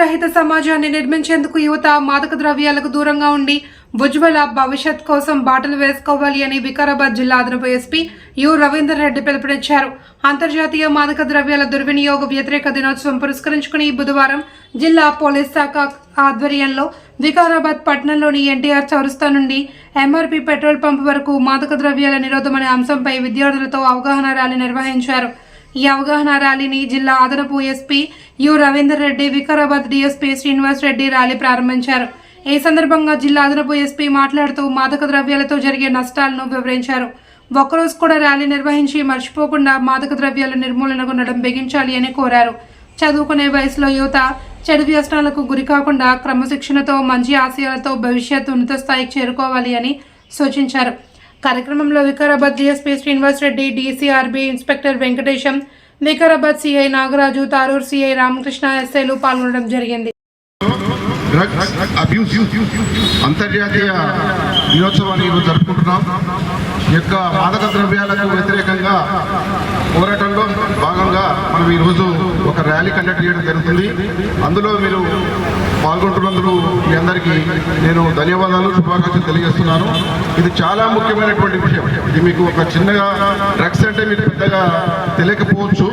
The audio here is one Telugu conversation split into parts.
రహిత సమాజాన్ని నిర్మించేందుకు యువత మాదక ద్రవ్యాలకు దూరంగా ఉండి ఉజ్వల భవిష్యత్ కోసం బాటలు వేసుకోవాలి అని వికారాబాద్ జిల్లా అదనపు ఎస్పీ యు రవీందర్ రెడ్డి పిలుపునిచ్చారు. అంతర్జాతీయ మాదక ద్రవ్యాల దుర్వినియోగ వ్యతిరేక దినోత్సవం పురస్కరించుకుని బుధవారం జిల్లా పోలీస్ శాఖ ఆధ్వర్యంలో వికారాబాద్ పట్టణంలోని ఎన్టీఆర్ చౌరస్తా నుండి ఎంఆర్పీ పెట్రోల్ పంప్ వరకు మాదక ద్రవ్యాల నిరోధం అనే అంశంపై విద్యార్థులతో అవగాహన ర్యాలీ నిర్వహించారు. ఈ అవగాహన ర్యాలీని జిల్లా అదనపు SP U Ravinder Reddy Vikarabad DSP Srinivas Reddy rally ప్రారంభించారు. ఈ సందర్భంగా జిల్లా అదనపు ఎస్పీ మాట్లాడుతూ మాదక ద్రవ్యాలతో జరిగే నష్టాలను వివరించారు. ఒక్కరోజు కూడా ర్యాలీ నిర్వహించి మర్చిపోకుండా మాదక ద్రవ్యాల నిర్మూలనకు నడం బిగించాలి అని కోరారు. చదువుకునే వయసులో యువత చెడు వ్యసనాలకు గురి కాకుండా క్రమశిక్షణతో మంచి ఆశయాలతో భవిష్యత్తు ఉన్నత స్థాయికి చేరుకోవాలి అని సూచించారు. కార్యక్రమంలో Vikarabad DSP Srinivas Reddy DCRB inspector Venkatesham Vikarabad CI Nagaraju Tarur CI Ramakrishna ఎస్ఐలు పాల్గొనడం జరిగింది. అంతర్జాతీయ దినోత్సవాన్ని ఈరోజు జరుపుకుంటున్నాం. యొక్క మాదక ద్రవ్యాలకు వ్యతిరేకంగా పోరాటంలో మనం ఈరోజు ఒక ర్యాలీ కండక్ట్ చేయడం జరుగుతుంది. అందులో మీరు పాల్గొంటున్నందుకు మీ అందరికీ నేను ధన్యవాదాలు శుభాకాంక్షలు తెలియజేస్తున్నాను. ఇది చాలా ముఖ్యమైనటువంటి విషయం. ఇది మీకు ఒక చిన్నగా డ్రగ్స్ అంటే మీకు పెద్దగా తెలియకపోవచ్చు.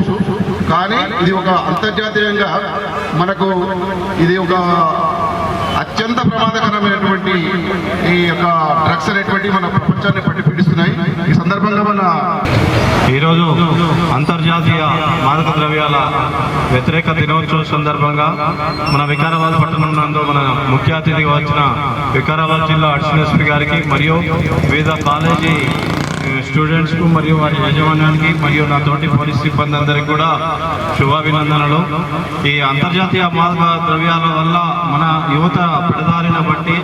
కానీ ఇది ఒక అంతర్జాతీయంగా మనకు ఇది ఒక అత్యంత ప్రమాదకరమైనటువంటి ఈ యొక్క డ్రగ్స్ అనేటువంటి మన ప్రపంచాన్ని పట్టి పీడిస్తున్నాయి. ఈ సందర్భంగా మన ఈరోజు అంతర్జాతీయ మాదక ద్రవ్యాల వ్యతిరేక దినోత్సవం సందర్భంగా మన వికారాబాద్ పట్టణం నందు మన ముఖ్య అతిథిగా వచ్చిన వికారాబాద్ జిల్లా అడిషనల్ ఎస్పీ గారికి మరియు వివిధ కాలేజీ స్టూడెంట్స్కు మరియు వారి యాజమాన్యానికి మరియు నా తోటి పోలీస్ సిబ్బంది అందరికీ కూడా శుభాభినందనలు. ఈ అంతర్జాతీయ మాదక ద్రవ్యాల వల్ల మన యువత పెడదారిన బట్టి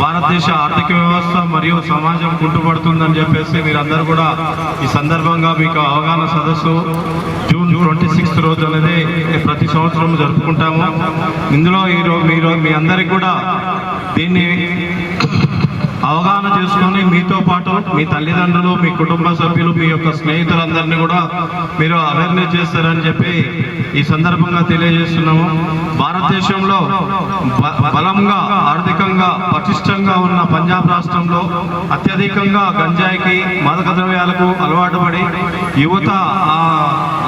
భారతదేశ ఆర్థిక వ్యవస్థ మరియు సమాజం కుంటుపడుతుందని చెప్పేసి మీరందరూ కూడా ఈ సందర్భంగా మీకు అవగాహన సదస్సు జూన్ ట్వంటీ సిక్స్త్ రోజు అనేది ప్రతి సంవత్సరం జరుపుకుంటాము. ఇందులో ఈరోజు మీరు మీ అందరికి కూడా దీన్ని అవగాహన చేసుకొని మీతో పాటు మీ తల్లిదండ్రులు మీ కుటుంబ సభ్యులు మీ యొక్క స్నేహితులందరినీ కూడా మీరు అవేర్నెస్ చేస్తారని చెప్పి ఈ సందర్భంగా తెలియజేస్తున్నాము. భారతదేశంలో బలంగా ఆర్థికంగా పటిష్టంగా ఉన్న పంజాబ్ రాష్ట్రంలో అత్యధికంగా గంజాయికి మాదక ద్రవ్యాలకు అలవాటు పడి యువత ఆ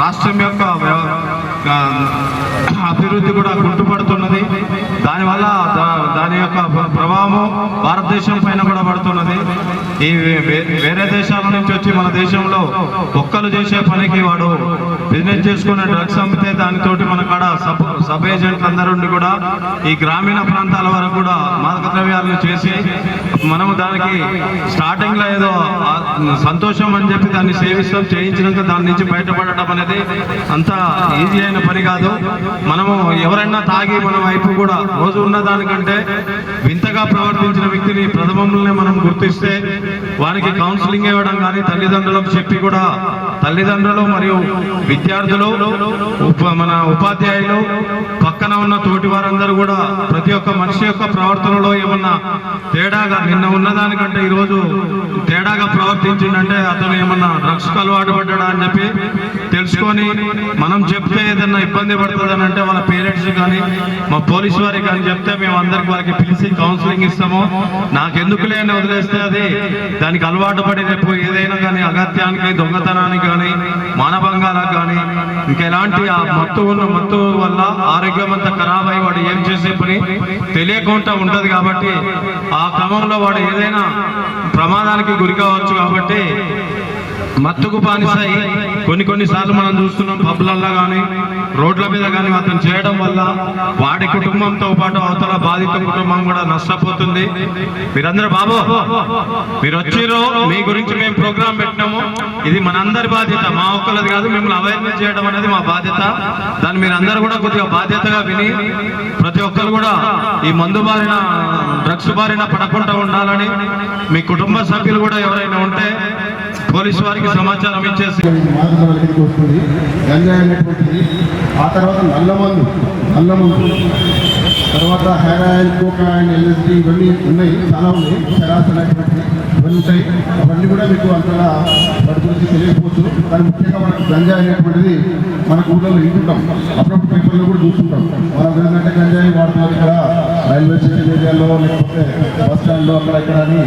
రాష్ట్రం యొక్క అభివృద్ధి కూడా గుర్తుపడుతున్నది దానివల్ల దా- దాని యొక్క ప్రభావము భారతదేశం పైన కూడా పడుతున్నది. ఈ వేరే దేశాల నుంచి వచ్చి మన దేశంలో ఒక్కలు చేసే పనికి వాడు బిజినెస్ చేసుకునే డ్రగ్స్ అమ్మితే దానితోటి మన కాడ సబ్ సబ్ ఏజెంట్లు అందరుండి ఉండి కూడా ఈ గ్రామీణ ప్రాంతాల వరకు కూడా మాదక ద్రవ్యాలను చేసి మనము దానికి స్టార్టింగ్లో ఏదో సంతోషం అని చెప్పి దాన్ని సేవిస్తాం చేయించినాక దాని నుంచి బయటపడటం అనేది అంత ఈజీ అయిన పని కాదు. మనము ఎవరైనా తాగి మన వైపు కూడా రోజు ఉన్న దానికంటే వింతగా ప్రవర్తించిన వ్యక్తిని ప్రథమంలోనే మనం గుర్తిస్తే వారికి కౌన్సిలింగ్ ఇవ్వడం కానీ తల్లిదండ్రులకు చెప్పి కూడా తల్లిదండ్రులు మరియు విద్యార్థులు ఉప- మన ఉపాధ్యాయులు పక్కన ఉన్న తోటి వారందరూ కూడా ప్రతి ఒక్క మనిషి యొక్క ప్రవర్తనలో ఏమన్నా తేడాగా నిన్న ఉన్నదానికంటే ఈరోజు తేడాగా ప్రవర్తించిందంటే అతను ఏమన్నా డ్రగ్స్ అలవాటు పడ్డాడా అని చెప్పి తెలుసుకొని మనం చెప్తే ఏదన్నా ఇబ్బంది పడుతుందని అంటే వాళ్ళ పేరెంట్స్ కానీ మా పోలీస్ వారికి కానీ చెప్తే మేము అందరికి వారికి పిలిచి కౌన్సిలింగ్ ఇస్తాము. నాకెందుకులే అని వదిలేస్తే అది దానికి అలవాటు పడి రేపు ఏదైనా కానీ అగత్యానికి దొంగతనానికి కానీ మానభంగాలకు కానీ ఇంకెలాంటి ఆ మత్తు ఉన్న మత్తు వల్ల ఆరోగ్యం అంతా ఖరాబ్ అయి వాడు ఏం చేసే పని? తెలియకుండా ఉంటది కాబట్టి ఆ క్రమంలో వాడు ఏదైనా ప్రమాదానికి గురి కావచ్చు కాబట్టి మత్తుకు బానిసై కొన్ని కొన్నిసార్లు మనం చూస్తున్నాం పబ్లల్లో కానీ రోడ్ల మీద కానీ అతను చేయడం వల్ల వాడి కుటుంబంతో పాటు అవతల బాధిత కుటుంబం కూడా నష్టపోతుంది. మీరందరూ బాబు మీరు వచ్చిర్రు మీ గురించి మేము ప్రోగ్రామ్ పెట్టినాము. ఇది మనందరి బాధ్యత మా ఒక్కలది కాదు మిమ్మల్ని అవేర్నెస్ చేయడం అనేది మా బాధ్యత. దాన్ని మీరు అందరూ కూడా కొద్దిగా బాధ్యతగా విని ప్రతి ఒక్కరు కూడా ఈ మందు బారిన డ్రగ్స్ బారిన పడకుండా ఉండాలని మీ కుటుంబ సభ్యులు కూడా ఎవరైనా ఉంటే పోలీసు వారికి సమాచారం ఇచ్చేసి మాదక వలకిడికి వస్తుంది గంజాయి అనేటువంటిది ఆ తర్వాత నల్లమందు నల్లమందు తర్వాత హెయిర్ ఆయిల్ కోకాయిన్ ఎల్ఎస్డి ఇవన్నీ ఉన్నాయి చాలా ఉన్నాయి శరాస్ అనేటువంటి ఇవన్నీ ఉంటాయి అవన్నీ కూడా మీకు అంతగా వాటి గురించి తెలియకపోవచ్చు కానీ ముఖ్యంగా మనకు గంజా అనేటువంటిది మన ఊళ్ళో వింటుంటాం అప్పుడప్పుడు పేపర్లో కూడా చూస్తుంటాం. మనం ఏంటంటే బస్ స్టాండ్లో అక్కడ ఇక్కడ అని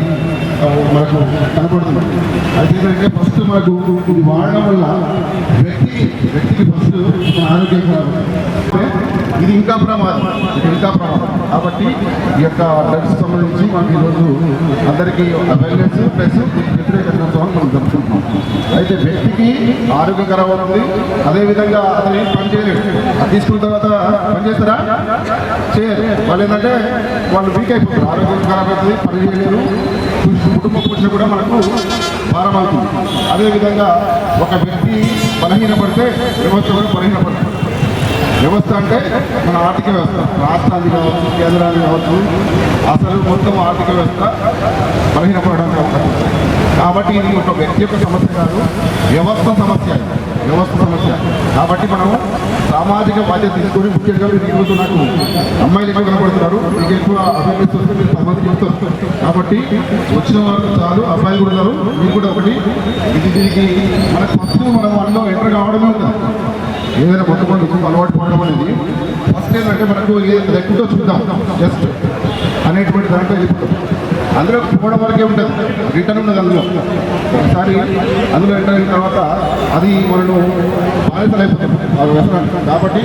మనకు కనపడుతుంది. అయితే ఫస్ట్ మనకు ఇది వాడడం వల్ల వ్యక్తికి వ్యక్తికి ఫస్ట్ మన ఆరోగ్యం ఇది ఇంకా ప్రమాదం ఇది ఇంకా ప్రమాదం. కాబట్టి ఈ యొక్క డ్రగ్స్ సంబంధించి మనకి ఈరోజు అందరికీ అవేర్నెస్ ప్లస్ వ్యతిరేకత వ్యతిరేక దినోత్సవం మనం జరుపుకుంటున్నాం అయితే వ్యక్తికి ఆరోగ్యకరం అవుతుంది అదేవిధంగా అతను ఏం పని తీసుకున్న తర్వాత పని చేస్తారా చేయరు వాళ్ళు ఏంటంటే వాళ్ళు వీక్ అయిపోతారు. ఆరోగ్యం ఖరాబ్ అవుతుంది పని చేయలేరు కుటుంబం పుట్టిన కూడా మనకు భారం అవుతుంది. అదేవిధంగా ఒక వ్యక్తి బలహీనపడితే వ్యవస్థ కూడా బలహీనపడుతుంది. వ్యవస్థ అంటే మన ఆర్థిక వ్యవస్థ. రాష్ట్రాన్ని కావచ్చు కేంద్రాన్ని కావచ్చు అసలు మొత్తం ఆర్థిక వ్యవస్థ బలహీనపడడానికి అవకాశం ఉంది. కాబట్టి ఇది ఒక వ్యక్తి యొక్క సమస్య కాదు వ్యవస్థ సమస్య వ్యవస్థ సమస్య. కాబట్టి మనం సామాజిక బాధ్యత తీసుకొని ముఖ్యంగా మీరు ఈరోజు నాకు అమ్మాయిలు ఎక్కువ కనపడుతున్నారు. మీకు ఎక్కువ అభివృద్ధి వస్తే మీరు పది చెప్తారు. కాబట్టి వచ్చిన వారు చాలు అబ్బాయిలు కూడా ఉన్నారు. మీకు కూడా ఒకటి. ఇది దీనికి మనకు ఫస్ట్ మనం మనలో ఎంటర్ కావడమే ఉంటుంది ఏదైనా కొత్త పనులు అలవాటు పడడం అనేది ఫస్ట్ ఏంటంటే మనకు ఏది లెక్కతో చూద్దాం. జస్ట్ అనేటువంటి దాంట్లో వెళ్ళిపోతాం. అందులో పోవడం వరకే ఉంటుంది. రిటర్న్ ఉండదు అందులో. ఒకసారి అందులో ఎంటర్ అయిన తర్వాత అది మనను బాధితులైపోతుంది ఆ వ్యసనానికి. కాబట్టి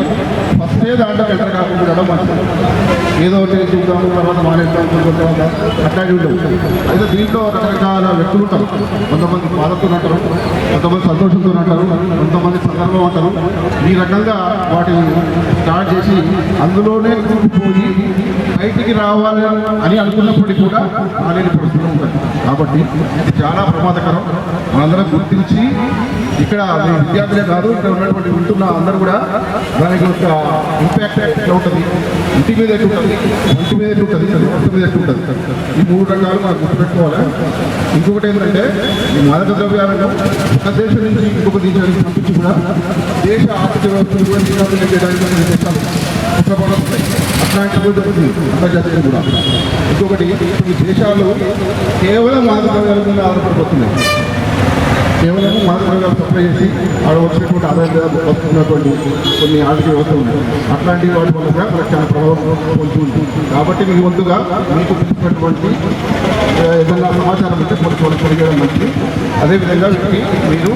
ఫస్ట్ దాంట్లో ఎంటర్ కాకుండా మంచిది. ఏదో ఒకటి చూద్దాము తర్వాత మానేద్దాం తర్వాత అట్లాగే ఉండవు. అయితే దీంట్లో రకరకాల వ్యక్తులు ఉంటారు. కొంతమంది బాధతో ఉంటారు కొంతమంది సంతోషంతో ఉంటారు కొంతమంది సందర్భం ఉంటారు ఈ రకంగా వాటిని స్టార్ట్ చేసి అందులోనే కూలిపోయి బయటికి రావాలి అని అనుకున్నప్పటికీ కూడా రాలేని పరిస్థితులు ఉంటాయి కాబట్టి ఇది చాలా ప్రమాదకరం. మనందరం గుర్తించి ఇక్కడ విద్యార్థులే కాదు ఇక్కడ ఉన్నటువంటి వింటున్న అందరూ కూడా దానికి ఒక ఇంపాక్ట్ ఎట్లా ఉంటుంది? ఇంటి మీద ఎట్లా ఉంటుంది? ఇంటి మీద ఉంటుంది? ఇంటి మీద ఉంటుంది? ఈ మూడు రకాలు మనం గుర్తుపెట్టుకోవాలి? ఇంకొకటి ఏంటంటే ఈ మాదక ద్రవ్యాలను ఒక దేశం నుంచి ఇంకొక దేశానికి పంపించి కూడా దేశ ఆర్థిక వ్యవస్థను కూడా చేయడానికి దేశాలు కుట్రపడడం ఉంటాయి కూడా అంతర్జాతీయం కూడా. ఇంకొకటి ఈ దేశాలు కేవలం మాదక మీద ఆధారపడిపోతున్నాయి. కేవలం మాత్రమే సప్లై చేసి ఆడ వచ్చినటువంటి ఆదాయం వస్తున్నటువంటి కొన్ని ఆర్థిక వ్యవస్థ ఉన్నాయి. అట్లాంటి వాటి వల్ల కూడా చాలా ప్రభావం పొందుతుంది కాబట్టి మీ వంతుగా మీకు తెలిసినటువంటి ఏదైనా సమాచారం ఉంటే కొన్ని కొన్ని పొడిగడం మంచిది. అదేవిధంగా వీటికి మీరు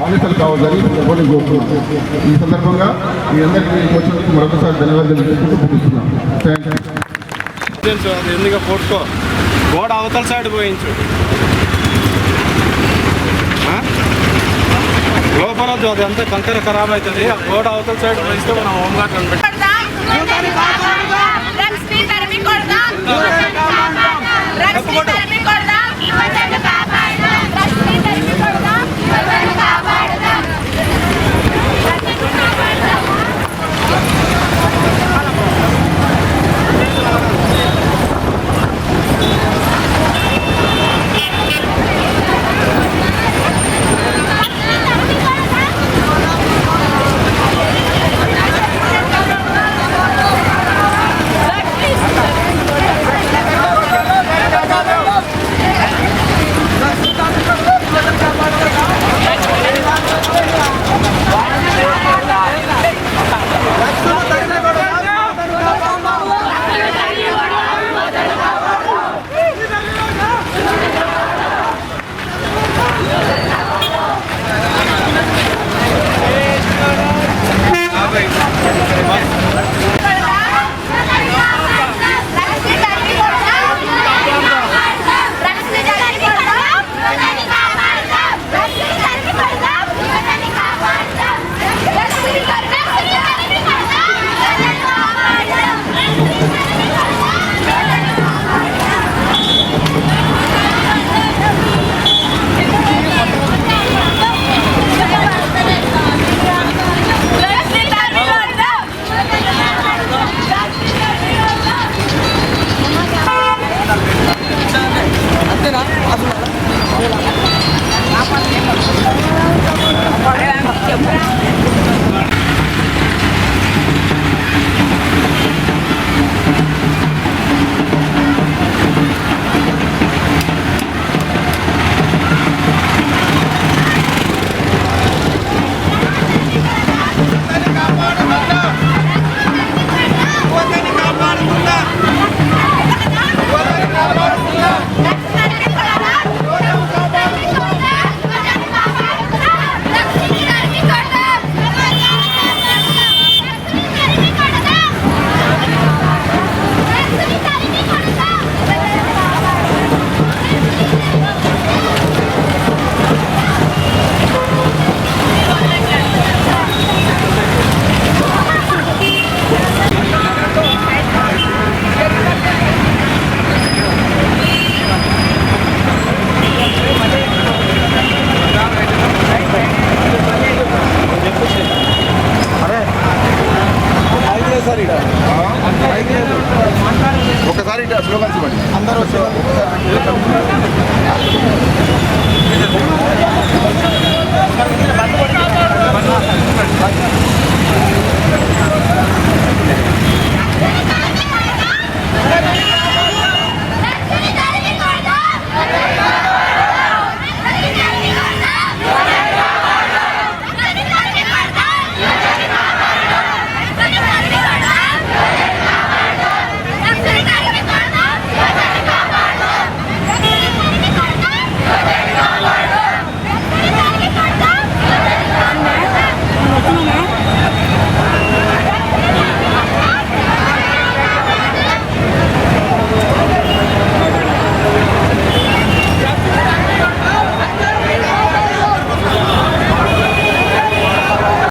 బాధితులు కావాలని ఎవరిని కోరుతున్నాను. ఈ సందర్భంగా మీ అందరికీ వచ్చినందుకు మరొకసారి ధన్యవాదాలు తెలుపుతూ ముగిస్తున్నాను. Thank you. ఎందుకు కొట్టుకో? గోడ అవతల సైడ్ పోయించు? లోపల అది అంతా కంకర ఖరాబ్ అవుతుంది. ఆ గోడ అవతల సైడ్ పోయిస్తే మనం హోంగార్డ్ అని పెట్టి